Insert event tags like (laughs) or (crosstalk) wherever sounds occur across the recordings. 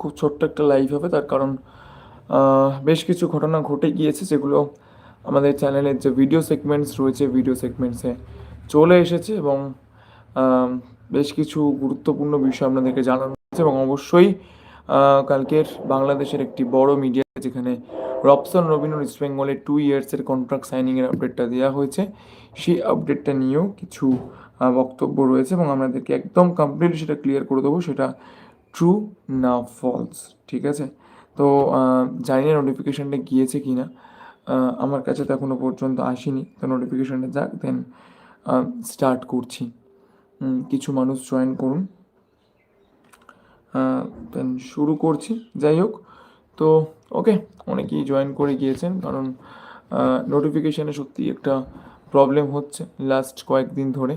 খুব ছোট্ট একটা লাইভ হবে। তার কারণ বেশ কিছু ঘটনা ঘটে গিয়েছে যেগুলো আমাদের চ্যানেলের যে ভিডিও সেগমেন্টস রয়েছে ভিডিও সেগমেন্টসে চলে এসেছে এবং বেশ কিছু গুরুত্বপূর্ণ বিষয় আপনাদেরকে জানানো হয়েছে এবং অবশ্যই কালকের বাংলাদেশের একটি বড় মিডিয়া যেখানে রবসন রবিনুর ইস্ট বেঙ্গলের টু ইয়ার্সের কন্ট্রাক্ট সাইনিংয়ের আপডেটটা দেওয়া হয়েছে। সেই আপডেটটা নিয়েও কিছু বক্তব্য রয়েছে এবং আমাদেরকে একদম কমপ্লিটলি সেটা ক্লিয়ার করে দেবো। সেটা ট্রু না ফলস ঠিক আছে? তো জানি না নোটিফিকেশানটা গিয়েছে কি না আমার কাছে তো এখনও পর্যন্ত আসেনি। তো নোটিফিকেশানটা যাক দেন স্টার্ট করছি। কিছু মানুষ জয়েন করুন। দেন শুরু করছি। যাই হোক, তো ওকে অনেকেই জয়েন করে গিয়েছেন, কারণ নোটিফিকেশানে সত্যি একটা প্রবলেম হচ্ছে লাস্ট কয়েকদিন ধরে।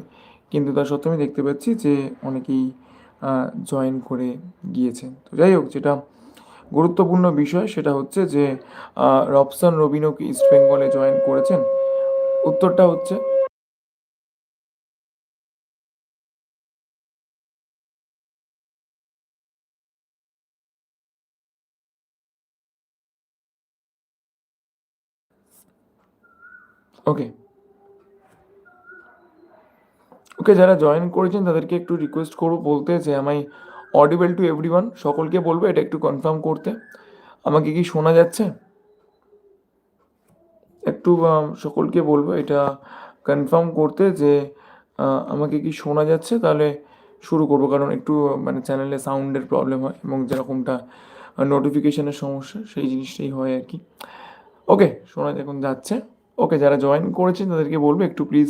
কিন্তু তার সত্ত্বেও আমি দেখতে পাচ্ছি যে, অনেকেই জয়েন করে গিয়েছেন। তো যাই হোক যেটা গুরুত্বপূর্ণ বিষয় সেটা হচ্ছে যে রবসান রবিনো কি ইস্ট বেঙ্গলে জয়েন করেছেন। উত্তরটা হচ্ছে ওকে ওকে যারা জয়েন করেছেন, তাদেরকে একটু রিকোয়েস্ট করব, বলতে যে আমায় অডিবল টু এভরি সকলকে বলব, এটা একটু কনফার্ম করতে। আমাকে কি শোনা যাচ্ছে? একটু সকলকে বলব, এটা কনফার্ম করতে যে আমাকে কি শোনা যাচ্ছে? তাহলে শুরু করব, কারণ একটু মানে চ্যানেলে সাউন্ডের প্রবলেম হয়, এবং যেরকমটা নোটিফিকেশনের সমস্যা, সেই জিনিসটাই হয় আর কি। ওকে, শোনা এখন যাচ্ছে। ওকে, যারা জয়েন করেছেন, তাদেরকে বলব, একটু প্লিজ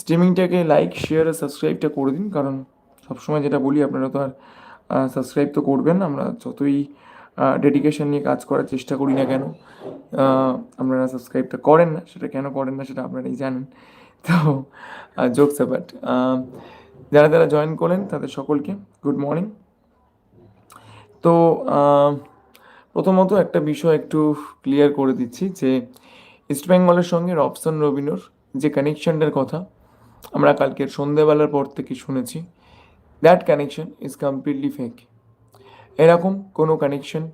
স্ট্রিমিংটাকে লাইক, শেয়ার আর সাবস্ক্রাইবটা করে দিন, কারণ সবসময় যেটা বলি, আপনারা তো আর সাবস্ক্রাইব তো করবেন, আমরা যতই ডেডিকেশন নিয়ে কাজ করার চেষ্টা করি না কেন আপনারা সাবস্ক্রাইবটা করেন না, সেটা কেন করেন না, সেটা আপনারাই জানেন, তো জোকস বাট যারা যারা জয়েন করেন তাদের সকলকে গুড মর্নিং তো প্রথমত একটা বিষয় একটু ক্লিয়ার করে দিচ্ছি, যে ইস্টবেঙ্গলের সঙ্গে রবসন রবিনোর যে কানেকশনটার কথা আমরা কালকের সন্ধেবেলার পর থেকে শুনেছি that connection is completely fake এরকম কোনো কানেকশন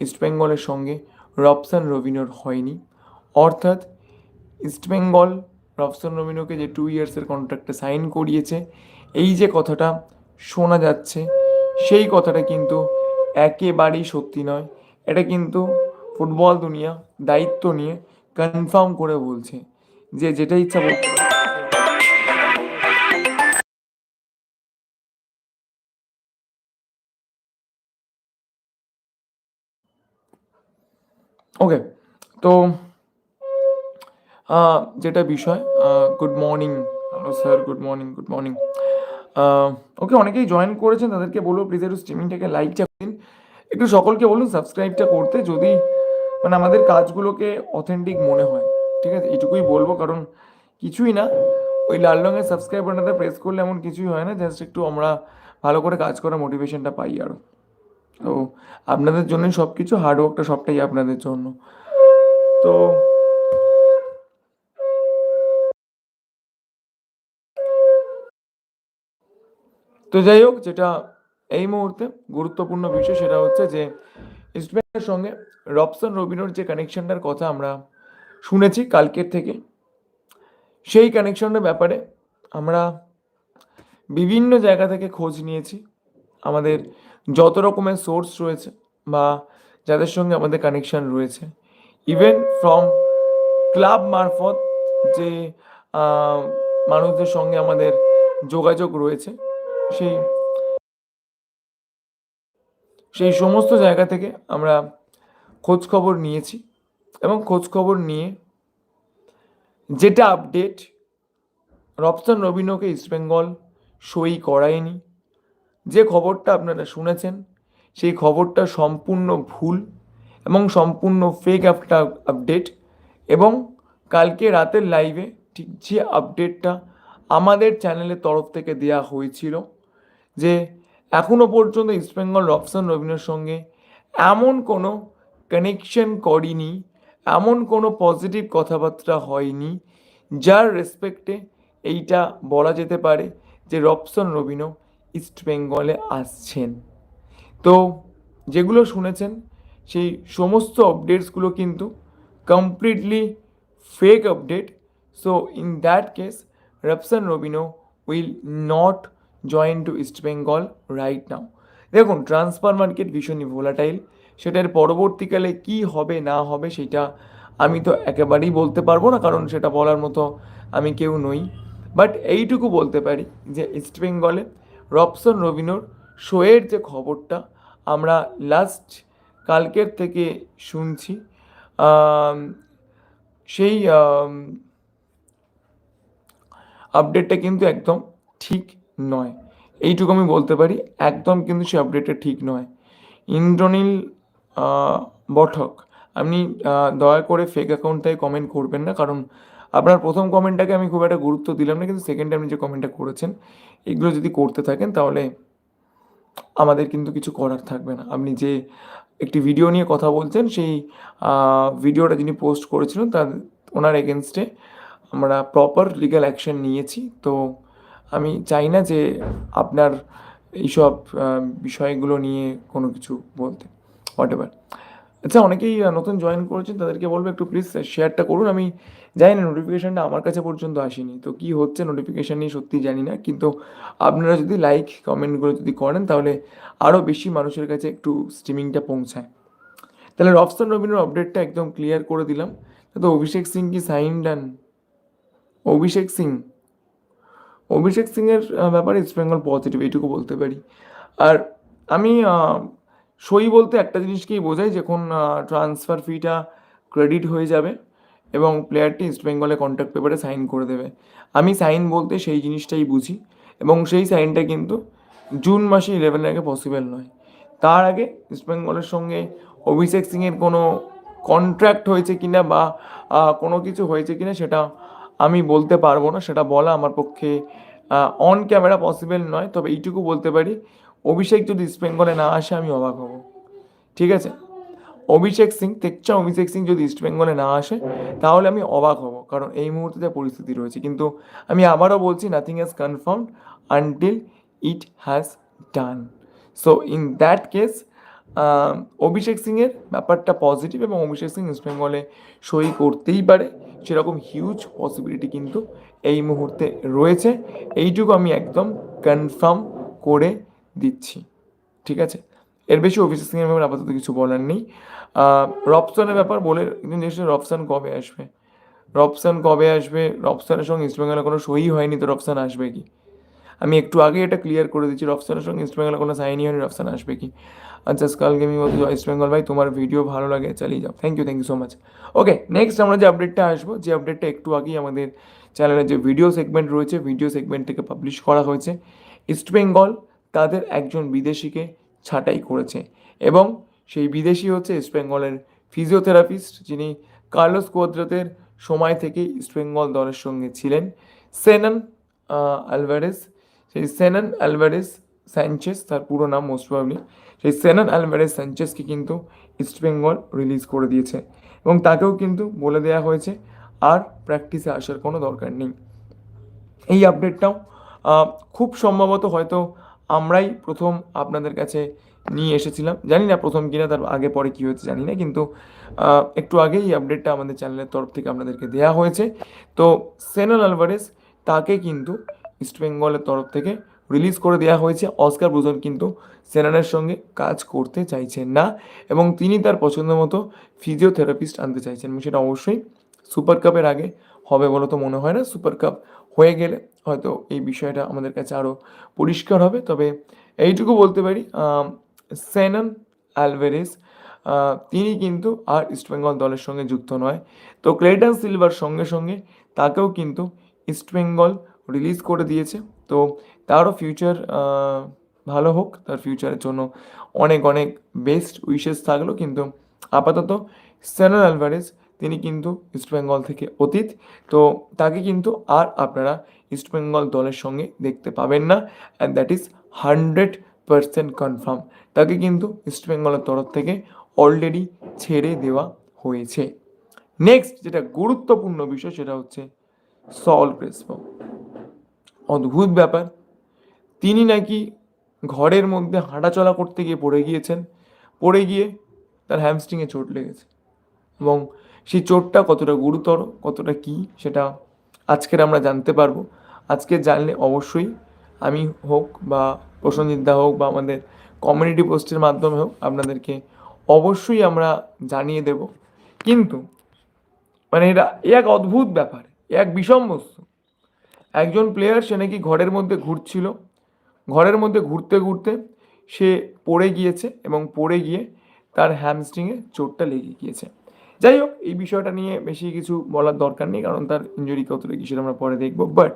ইস্টবেঙ্গলের সঙ্গে রবসন রবিনোর হয়নি। অর্থাৎ ইস্টবেঙ্গল রবসন রবিনোকে যে টু ইয়ার্সের কন্ট্রাক্টে সাইন করিয়েছে, এই যে কথাটা শোনা যাচ্ছে, সেই কথাটা কিন্তু একেবারেই সত্যি নয়। এটা কিন্তু ফুটবল দুনিয়া দায়িত্ব নিয়ে কনফার্ম করে বলছে যে যেটা ইচ্ছা ওকে তো যেটা বিষয় good morning hello sir good morning good morning okay অনেকেই জয়েন করেছেন, তাদেরকে বলব প্লিজ একটু স্ট্রিমিংটাকে লাইকটা দিন একটু সকলকে বলুন সাবস্ক্রাইবটা করতে যদি মানে আমাদের কাজগুলোকে অথেন্টিক মনে হয়, ঠিক আছে? এটুকুই বলব, কারণ কিছুই না। ওই লাল রঙের সাবস্ক্রাইব বাটনটা প্রেস করলে এমন কিছুই হয় না জাস্ট একটু আমরা ভালো করে কাজ করার মোটিভেশনটা পাই আরও তো আপনাদের জন্যই সব কিছু হার্ডওয়ার্কটা সবটাই আপনাদের জন্য। তো তো যাই হোক, যেটা এই মুহূর্তে গুরুত্বপূর্ণ বিষয় সেটা হচ্ছে যে ইস্টবেঙ্গলের সঙ্গে রবসন রবিনোর যে কানেকশনটার কথা আমরা শুনেছি কালকের থেকে, সেই কানেকশনের ব্যাপারে আমরা বিভিন্ন জায়গা থেকে খোঁজ নিয়েছি। আমাদের যত রকমের সোর্স রয়েছে বা যাদের সঙ্গে আমাদের কানেকশন রয়েছে ইভেন ফ্রম ক্লাব মারফত যে মানুষদের সঙ্গে আমাদের যোগাযোগ রয়েছে, সেই সেই সমস্ত জায়গা থেকে আমরা খোঁজ খবর নিয়েছি এবং খোঁজ খবর নিয়ে যেটা আপডেট রবসন রবিনোকে ইস্টবেঙ্গল সই করায়নি যে খবরটা আপনারা শুনেছেন, সেই খবরটা সম্পূর্ণ ভুল এবং সম্পূর্ণ ফেক একটা আপডেট এবং কালকে রাতের লাইভে ঠিক যে আপডেটটা আমাদের চ্যানেলের তরফ থেকে দেওয়া হয়েছিল যে এখনও পর্যন্ত ইস্টবেঙ্গল রবসন রবিনের সঙ্গে এমন কোনো কানেকশন করিনি, এমন কোনো পজিটিভ কথাবার্তা হয়নি যার রেসপেক্টে এইটা বলা যেতে পারে যে রবসন রবিনো ইস্ট বেঙ্গলে আসছেন। তো যেগুলো শুনেছেন, সেই সমস্ত আপডেটসগুলো কিন্তু completely fake update so in that case Robson Robinho will not join to East Bengal right now দেখুন ট্রান্সফার মার্কেট ভীষণই ভোলাটাইল সেটার পরবর্তীকালে কি হবে, না হবে, সেটা আমি তো একেবারেই বলতে পারব না, কারণ সেটা বলার মতো আমি কেউ নই। বাট এইটুকু বলতে পারি যে ইস্ট বেঙ্গলে রবসন রবিনোর শোয়ের যে খবরটা আমরা লাস্ট কালকের থেকে শুনছি সেই আপডেটটা কিন্তু একদম ঠিক নয়। এইটুকু আমি বলতে পারি, একদম কিন্তু সেই আপডেটটা ঠিক নয়। ইন্দ্রনীল বঠক, আপনি দয়া করে ফেক অ্যাকাউন্ট থেকে কমেন্ট করবেন না, কারণ আপনার প্রথম কমেন্টটাকে আমি খুব একটা গুরুত্ব দিলাম না, কিন্তু সেকেন্ড আপনি যে কমেন্টটা করেছেন, এগুলো যদি করতে থাকেন তাহলে আমাদের কিন্তু কিছু করার থাকবে না। আপনি যে একটি ভিডিও নিয়ে কথা বলছেন, সেই ভিডিওটা যিনি পোস্ট করেছিলেন, তার, ওনার এগেনস্টে আমরা প্রপার লিগ্যাল অ্যাকশন নিয়েছি। তো আমি চাই না যে আপনার এইসব বিষয়গুলো নিয়ে কোনো কিছু বলতে হোয়াট এভার আচ্ছা অনেকেই নতুন জয়েন করেছেন, তাদেরকে বলব একটু প্লিজ শেয়ারটা করুন। আমি জানি না নোটিফিকেশানটা আমার কাছে পর্যন্ত আসেনি। তো কি হচ্ছে নোটিফিকেশান নিয়ে সত্যি জানি না। কিন্তু আপনারা যদি লাইক কমেন্টগুলো যদি করেন, তাহলে আরও বেশি মানুষের কাছে একটু স্ট্রিমিংটা পৌঁছায়। তাহলে রফসান রবিনের আপডেটটা একদম ক্লিয়ার করে দিলাম। তো অভিষেক সিং কি সাইন ডান অভিষেক সিং? অভিষেক সিংয়ের ব্যাপারে ইস্ট বেঙ্গল পজিটিভ এইটুকু বলতে পারি। আর আমি সই বলতে একটা জিনিসকেই বোঝাই যখন ট্রান্সফার ফিটা ক্রেডিট হয়ে যাবে এবং প্লেয়ারটি ইস্ট বেঙ্গলে কন্ট্রাক্ট পেপারে সাইন করে দেবে। আমি সাইন বলতে সেই জিনিসটাই বুঝি এবং সেই সাইনটা কিন্তু জুন মাসে ইলেভেনের আগে পসিবল নয়। তার আগে ইস্ট বেঙ্গলের সঙ্গে অভিষেক সিংয়ের কোনো কন্ট্রাক্ট হয়েছে কিনা বা কোনো কিছু হয়েছে কিনা সেটা আমি বলতে পারব না, সেটা বলা আমার পক্ষে অন ক্যামেরা পসিবল নয়, তবে এইটুকু বলতে পারি অভিষেক যদি ইস্ট বেঙ্গলে না আসে, আমি অবাক হব। ঠিক আছে? অভিষেক সিং তেকচা অভিষেক সিং যদি ইস্ট বেঙ্গলে না আসে, তাহলে আমি অবাক হব, কারণ এই মুহূর্তে যা পরিস্থিতি রয়েছে। কিন্তু আমি আবারও বলছি nothing has confirmed until it has done so in that case Abhishek সিংয়ের ব্যাপারটা পজিটিভ এবং অভিষেক সিং ইস্ট বেঙ্গলে সই করতেই পারে। সেরকম হিউজ পসিবিলিটি কিন্তু এই মুহূর্তে রয়েছে। এইটুকু আমি একদম কনফার্ম করে দিচ্ছি ঠিক আছে? এর বেশি অভিষেক সিংয়ের ব্যাপারে আপাতত কিছু বলার নেই। আহ, রবসনের ব্যাপার বলে নিশ্চয়ই রবসন কবে আসবে? রবসন কবে আসবে? রবসনের সঙ্গে ইস্টবেঙ্গলে কোনো সই হয়নি তো রবসন আসবে কি? আমি একটু আগে এটা ক্লিয়ার করে দিচ্ছি রফসানের সঙ্গে ইস্টবেঙ্গলে কোনো সাইনই হয়নি রফসান আসবে কি? আচ্ছা কাল গেমিং বলতে ইস্ট বেঙ্গল ভাই তোমার ভিডিও ভালো লাগে চালিয়ে যাও। Thank you thank you so much okay next আমরা যে আপডেটটা আসব যে আপডেটটা একটু আগেই আমাদের চ্যানেলে যে ভিডিও সেগমেন্ট রয়েছে ভিডিও সেগমেন্ট থেকে পাবলিশ করা হয়েছে। ইস্ট বেঙ্গল তাদের একজন বিদেশিকে ছাঁটাই করেছে এবং সেই বিদেশি হচ্ছে ইস্ট বেঙ্গলের ফিজিওথেরাপিস্ট যিনি কার্লোস কোদ্রাতের সময় থেকে ইস্ট বেঙ্গল দলের সঙ্গে ছিলেন। সেনান আলভারেস, সেই সেনান আলভারেস স্যাঞ্চেস তার পুরো নাম মোস্ট প্রবলি সেই সেনান আলভারেস স্যাঞ্চেসকে কিন্তু ইস্ট বেঙ্গল রিলিজ করে দিয়েছে এবং তাকেও কিন্তু বলে দেওয়া হয়েছে, আর প্র্যাকটিসে আসার কোনো দরকার নেই। এই আপডেটটাও খুব সম্ভবত হয়তো আমরাই প্রথম আপনাদের কাছে নিয়ে এসেছিলাম। জানি না প্রথম কিনা, তার আগে পরে কী হয়েছে জানি না, কিন্তু একটু আগেই আপডেটটা আমাদের চ্যানেলের তরফ থেকে আপনাদেরকে দেওয়া হয়েছে। তো সেনাল আলভারেস তাকে কিন্তু ইস্টবেঙ্গলের তরফ থেকে রিলিজ করে দেওয়া হয়েছে। অস্কার ব্রুজন কিন্তু সেনানের সঙ্গে কাজ করতে চাইছেন না এবং তিনি তার পছন্দ মতো ফিজিওথেরাপিস্ট আনতে চাইছেন সেটা অবশ্যই সুপার কাপের আগে হবে বলে তো মনে হয় না। সুপার কাপ হয়ে গেলে হয়তো এই বিষয়টা আমাদের কাছে আরও পরিষ্কার হবে। তবে এইটুকু বলতে পারি সেনান অ্যালভেরেস তিনি কিন্তু আর ইস্টবেঙ্গল দলের সঙ্গে যুক্ত নয়। তো ক্লেটন সিলভার সঙ্গে সঙ্গে তাকেও কিন্তু ইস্টবেঙ্গল রিলিজ করে দিয়েছে। তো তারও ফিউচার ভালো হোক। তার ফিউচারের জন্য অনেক অনেক বেস্ট উইশেস থাকল। কিন্তু আপাতত সেনাল অ্যালভারেজ তিনি কিন্তু ইস্টবেঙ্গল থেকে অতীত। তো তাকে কিন্তু আর আপনারা ইস্টবেঙ্গল দলের সঙ্গে দেখতে পাবেন না। And that is hundred percent confirm তাকে কিন্তু ইস্টবেঙ্গলের তরফ থেকে অলরেডি ছেড়ে দেওয়া হয়েছে। নেক্সট যেটা গুরুত্বপূর্ণ বিষয় সেটা হচ্ছে সল ক্রেসপো অদ্ভুত ব্যাপার। তিনি নাকি ঘরের মধ্যে হাঁটাচলা করতে গিয়ে পড়ে গিয়েছেন। পড়ে গিয়ে তার হ্যামস্ট্রিংয়ে চোট লেগেছে। এবং সেই চোটটা কতটা গুরুতর, কতটা কী সেটা আজকের আমরা জানতে পারব। আজকে জানলে অবশ্যই আমি হোক বা প্রসঞ্জিৎ দা হোক বা আমাদের কমিউনিটি পোস্টের মাধ্যমে হোক আপনাদেরকে অবশ্যই আমরা জানিয়ে দেব। কিন্তু মানে এটা এক অদ্ভুত ব্যাপার এক বিষম বস্তু। একজন প্লেয়ার সে নাকি ঘরের মধ্যে ঘুরছিল, ঘরের মধ্যে ঘুরতে ঘুরতে সে পড়ে গিয়েছে এবং পড়ে গিয়ে তার হ্যামস্ট্রিংয়ে চোটটা লেগে গিয়েছে। যাই হোক, এই বিষয়টা নিয়ে বেশি কিছু বলার দরকার নেই, কারণ তার ইঞ্জুরি কতটা কি সেটা আমরা পরে দেখব। বাট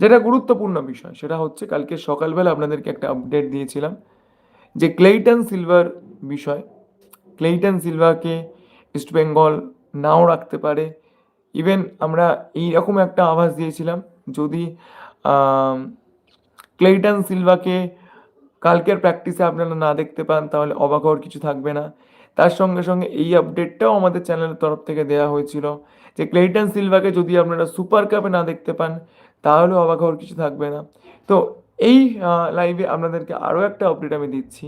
যেটা গুরুত্বপূর্ণ বিষয়, সেটা হচ্ছে কালকে সকালবেলা আপনাদেরকে একটা আপডেট দিয়েছিলাম যে ক্লেইটন সিলভার বিষয়। ক্লেইটন সিলভাকে ইস্টবেঙ্গল নাও রাখতে পারে। ইভেন আমরা এইরকম একটা আভাস দিয়েছিলাম, যদি ক্লেইটন সিলভাকে কালকের প্র্যাকটিসে আপনারা না দেখতে পান, তাহলে অবাক হওয়ার কিছু থাকবে না। তার সঙ্গে সঙ্গে এই আপডেটটাও আমাদের চ্যানেলের তরফ থেকে দেওয়া হয়েছিল যে ক্লেইটন সিলভাকে যদি আপনারা সুপার কাপে না দেখতে পান, তাহলে অবাক হওয়ার কিছু থাকবে না। তো এই লাইভে আপনাদেরকে আরও একটা আপডেট আমি দিচ্ছি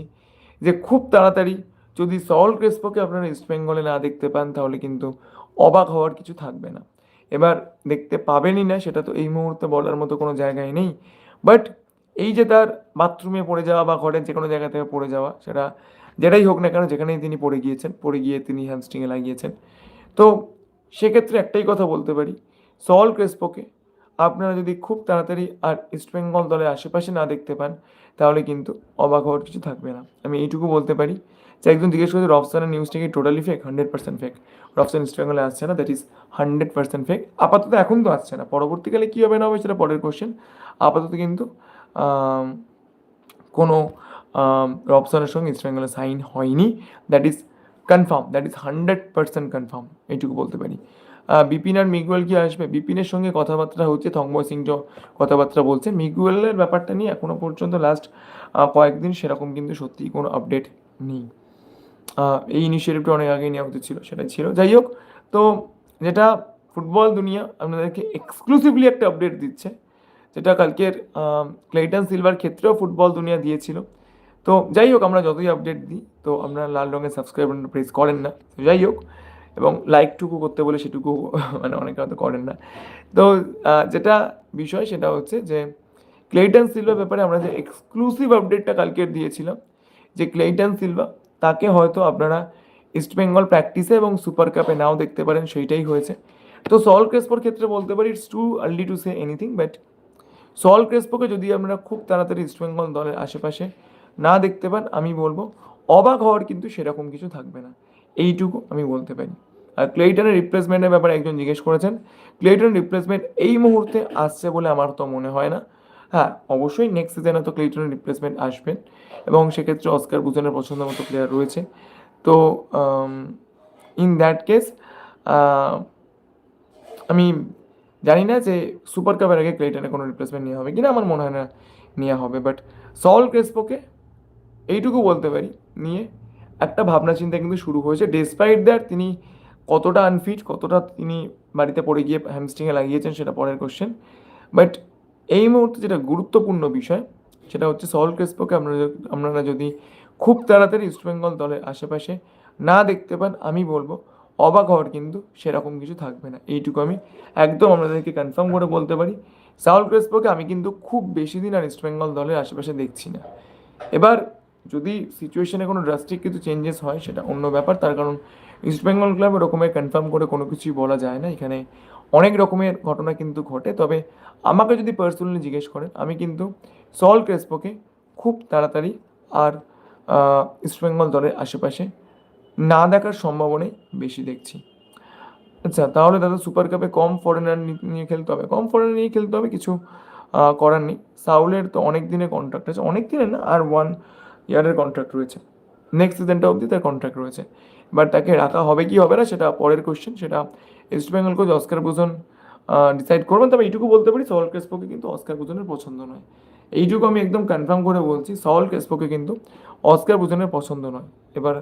যে খুব তাড়াতাড়ি যদি সল ক্রেসপোকে আপনারা ইস্টবেঙ্গলে না দেখতে পান, তাহলে কিন্তু অবাক হওয়ার কিছু থাকবে না। এবার দেখতে পাবেনই না, সেটা তো এই মুহূর্তে বলার মতো কোনো জায়গায় নেই। বাট এই যে তার বাথরুমে পড়ে যাওয়া বা ঘরের যে কোনো জায়গা থেকে পড়ে যাওয়া, সেটা যেটাই হোক না কেন, যেখানেই তিনি পড়ে গিয়েছেন, পড়ে গিয়ে তিনি হ্যামস্ট্রিংয়ে লাগিয়েছেন। তো সেক্ষেত্রে একটাই কথা বলতে পারি সল ক্রেসপোকে আপনারা যদি খুব তাড়াতাড়ি আর ইস্টবেঙ্গল দলের আশেপাশে না দেখতে পান, তাহলে কিন্তু অবাক হওয়ার কিছু থাকবে না। আমি এইটুকু বলতে পারি যে একজন জিজ্ঞেস করেছে রফসানের নিউজটা কি totally fake hundred percent fake Robson ইস্টবেঙ্গলে আসছে না that is hundred percent fake আপাতত এখন তো আসছে না, পরবর্তীকালে কী হবে না হবে সেটা পরের কোশ্চেন আপাতত কিন্তু কোনো রবসনের সঙ্গে ইস্টবেঙ্গলে সাইন হয়নি। That is confirm that is hundred percent confirm এইটুকু বলতে পারি। বিপিন আর মিগুয়েল কি আসবে? বিপিনের সঙ্গে কথাবার্তা হচ্ছে থংবয় সিং কথাবার্তা বলছে। মিগুয়েলের ব্যাপারটা নিয়ে এখনও পর্যন্ত লাস্ট কয়েকদিন সেরকম কিন্তু সত্যিই কোনো আপডেট নেই। এই ইনিশিয়েটিভটা অনেক আগেই নেওয়া উচিত ছিল, সেটাই ছিল। যাই হোক, তো যেটা ফুটবল দুনিয়া আপনাদেরকে এক্সক্লুসিভলি একটা আপডেট দিচ্ছে, যেটা কালকের ক্লেটন সিলভার ক্ষেত্রেও ফুটবল দুনিয়া দিয়েছিল। তো যাই হোক, আমরা যতই আপডেট দিই, তো আপনারা লাল রঙের সাবস্ক্রাইব প্রেস করেন না। যাই হোক, এবং লাইকটুকু করতে বলে সেটুকু (laughs) মানে অনেকে হয়তো করেন না। তো যেটা বিষয় সেটা হচ্ছে যে ক্লেটন সিলভার ব্যাপারে আমরা যে এক্সক্লুসিভ আপডেটটা কালকে দিয়েছিলাম, যে ক্লেটন সিলভা তাকে হয়তো আপনারা ইস্টবেঙ্গল প্র্যাকটিসে এবং সুপার কাপে নাও দেখতে পারেন, সেইটাই হয়েছে। তো সল ক্রেসপোর ক্ষেত্রে বলতে পারি it's too early to say anything but Saul ক্রেসপোকে যদি আমরা খুব তাড়াতাড়ি ইস্টবেঙ্গল দলের আশেপাশে না দেখতে পান, আমি বলব, অবাক হওয়ার কিন্তু সেরকম কিছু থাকবে না। এইটুকু আমি বলতে পারি। আর ক্লেইটনের রিপ্লেসমেন্টের ব্যাপারে একজন জিজ্ঞেস করেছেন ক্লেইটন রিপ্লেসমেন্ট এই মুহূর্তে আসছে বলে আমার তো মনে হয় না। হ্যাঁ অবশ্যই নেক্সট সিজনে তো ক্লেইটনের রিপ্লেসমেন্ট আসবেন এবং সেক্ষেত্রে অস্কার বুজনের পছন্দ মতো প্লেয়ার রয়েছে। তো ইন দ্যাট কেস আমি জানি না যে সুপার কাপের আগে ক্লেটনে কোনো রিপ্লেসমেন্ট নেওয়া হবে কিনা, আমার মনে হয় না নেওয়া হবে বাট সল ক্রেসপোকে এইটুকু বলতে পারি, নিয়ে একটা ভাবনা চিন্তা কিন্তু শুরু হয়েছে। ডেসপাইট দ্যাট তিনি কতটা আনফিট কতটা তিনি বাড়িতে পড়ে গিয়ে হ্যামস্ট্রিংয়ে লাগিয়েছেন সেটা পরের কোশ্চেন বাট এই মুহূর্তে যেটা গুরুত্বপূর্ণ বিষয়, সেটা হচ্ছে সল ক্রেসপোকে আপনারা আপনারা যদি খুব তাড়াতাড়ি ইস্টবেঙ্গল দলের আশেপাশে না দেখতে পান, আমি বলব অবাক হওয়ার কিন্তু সেরকম কিছু থাকবে না। এইটুকু আমি একদম আপনাদেরকে কনফার্ম করে বলতে পারি। সাউল ক্রেসপোকে আমি কিন্তু খুব বেশি দিন আর ইস্টবেঙ্গল দলের আশেপাশে দেখছি না। এবার যদি সিচুয়েশনে কোনো ড্রাস্টিক কিছু চেঞ্জেস হয়, সেটা অন্য ব্যাপার। তার কারণ ইস্টবেঙ্গল ক্লাব এরকমের কনফার্ম করে কোনো কিছুই বলা যায় না। এখানে অনেক রকমের ঘটনা কিন্তু ঘটে। তবে আমাকে যদি পার্সোনালি জিজ্ঞেস করেন, আমি কিন্তু সল ক্রেসপোকে খুব তাড়াতাড়ি আর ইস্টবেঙ্গল দলের আশেপাশে না দেখার সম্ভাবনাই বেশি দেখছি। আচ্ছা তাহলে দাদা সুপার কাপে কম ফরেনার নিয়ে খেলতে হবে। কম ফরেনার নিয়ে খেলতে হবে কিছু করার নেই। সাউলের তো অনেক দিনের কন্ট্রাক্ট আছে। অনেক দিনের না, আর ওয়ান ইয়ারের কন্ট্রাক্ট রয়েছে। নেক্সট সিজনটা অবধি তার কন্ট্রাক্ট রয়েছে। বাট তাকে রাখা হবে কি হবে না, সেটা পরের কোশ্চেন সেটা East Bengal coach Oscar Bruzon decide করবেন। তবে এইটুকু বলতে পারি সল ক্রেসপোকে কিন্তু অস্কার বুজনের পছন্দ নয়। এইটুকু আমি একদম কনফার্ম করে বলছি সল ক্রেসপোকে কিন্তু অস্কার বুজনের পছন্দ নয়। এবার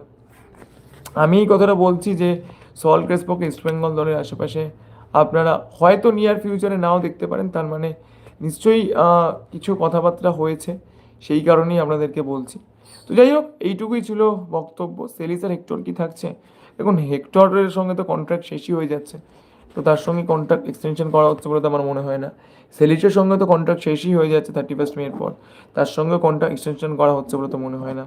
আমি এই কথাটা বলছি যে সল ক্রেসপোকে ইস্টবেঙ্গল দলের আশেপাশে আপনারা হয়তো নিয়ার ফিউচারে নাও দেখতে পারেন। তার মানে নিশ্চয়ই কিছু কথাবার্তা হয়েছে। সেই কারণেই আপনাদেরকে বলছি। তো যাই হোক, এইটুকুই ছিল বক্তব্য। সেলিস আর হেক্টর কি থাকছে? দেখুন, হেক্টরের সঙ্গে তো কন্ট্রাক্ট শেষই হয়ে যাচ্ছে। তো তার সঙ্গে কন্ট্রাক্ট এক্সটেনশন করা হচ্ছে বলে তো আমার মনে হয় না। সেলিসের সঙ্গে তো কন্ট্রাক্ট শেষই হয়ে যাচ্ছে থার্টি ফার্স্ট মেয়ের পর। তার সঙ্গে কন্ট্রাক্ট এক্সটেনশন করা হচ্ছে বলে তো মনে হয় না।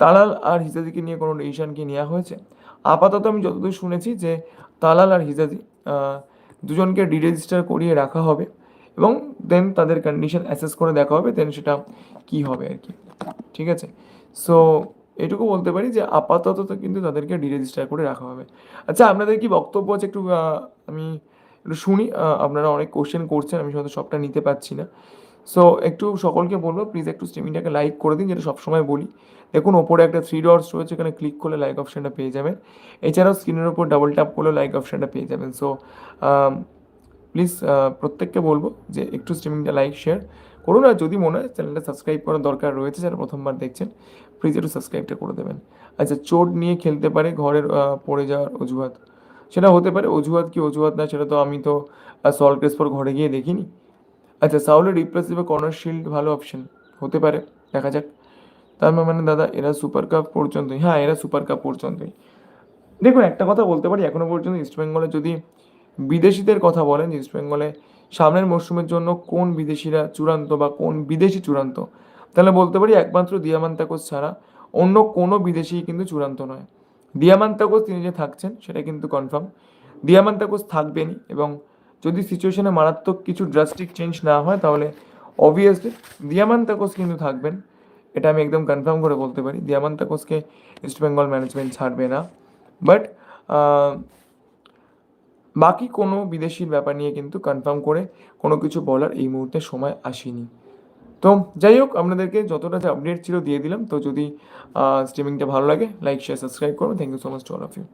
তালাল আর হিজাজিকে নিয়ে কোনো ডিসিশন কি নেওয়া হয়েছে? আপাতত আমি যতদূর শুনেছি যে তালাল আর হিজাজি দুজনকে ডিরেজিস্টার করিয়ে রাখা হবে। এবং দেন তাদের কন্ডিশন অ্যাসেস করে দেখা হবে দেন সেটা কি হবে আর কি। ঠিক আছে? সো এটুকু বলতে পারি যে আপাতত কিন্তু তাদেরকে ডিরেজিস্টার করে রাখা হবে। আচ্ছা আপনাদের কি বক্তব্য আছে একটু আমি একটু শুনি আপনারা অনেক কোশ্চেন করছেন, আমি হয়তো সবটা নিতে পারছি না। সো একটু সকলকে বলব প্লিজ একটু স্ট্রিমিংটাকে লাইক করে দিন, যেটা সবসময় বলি। দেখুন, ওপরে একটা থ্রি ডটস রয়েছে, এখানে ক্লিক করলে লাইক অপশানটা পেয়ে যাবেন। এছাড়াও স্ক্রিনের উপর ডাবল ট্যাপ করলে লাইক অপশানটা পেয়ে যাবেন। সো প্লিজ প্রত্যেককে বলব যে একটু স্ট্রিমিংটা লাইক শেয়ার করুন। আর যদি মনে হয় চ্যানেলটা সাবস্ক্রাইব করার দরকার রয়েছে, যারা প্রথমবার দেখছেন প্লিজ একটু সাবস্ক্রাইবটা করে দেবেন। আচ্ছা চোট নিয়ে খেলতে পারে ঘরের পড়ে যাওয়ার অজুহাত? সেটা হতে পারে, অজুহাত কি অজুহাত না, সেটা তো আমি তো সল পর ঘরে গিয়ে দেখিনি। আচ্ছা সাউলের রিপ্লেসিভে কর্নার শিল্ড ভালো অপশন হতে পারে, দেখা যাক। তার মানে দাদা, এরা সুপার কাপ পর্যন্তই। হ্যাঁ এরা সুপার কাপ পর্যন্তই। দেখুন, একটা কথা বলতে পারি, এখনও পর্যন্ত ইস্টবেঙ্গলে যদি বিদেশিদের কথা বলেন ইস্টবেঙ্গলে সামনের মরশুমের জন্য কোন বিদেশিরা চূড়ান্ত বা কোন বিদেশি চূড়ান্ত? তাহলে বলতে পারি একমাত্র দিয়ামান দিয়ামান্তাকোস ছাড়া অন্য কোনো বিদেশি কিন্তু চূড়ান্ত নয়। দিয়ামান দিয়ামান্তাকোস তিনি যে থাকছেন, সেটা কিন্তু কনফার্ম দিয়ামান দিয়ামান্তাকোস থাকবেনই এবং যদি সিচুয়েশনে মারাত্মক কিছু ড্রাস্টিক চেঞ্জ না হয়, তাহলে অবভিয়াসলি দিয়ামান্তাকোস কিন্তু থাকবেন। এটা আমি একদম কনফার্ম করে বলতে পারি। দিয়ামান দিয়ামান্তাকোসকে ইস্টবেঙ্গল ম্যানেজমেন্ট ছাড়বে না। বাট বাকি কোনো বিদেশির ব্যাপার নিয়ে কিন্তু কনফার্ম করে কোনো কিছু বলার এই মুহূর্তে সময় আসেনি। তো যাই হোক, আপনাদেরকে যতটা যে আপডেট ছিল দিয়ে দিলাম। তো যদি স্ট্রিমিংটা ভালো লাগে লাইক শেয়ার সাবস্ক্রাইব করুন thank you so much to all of you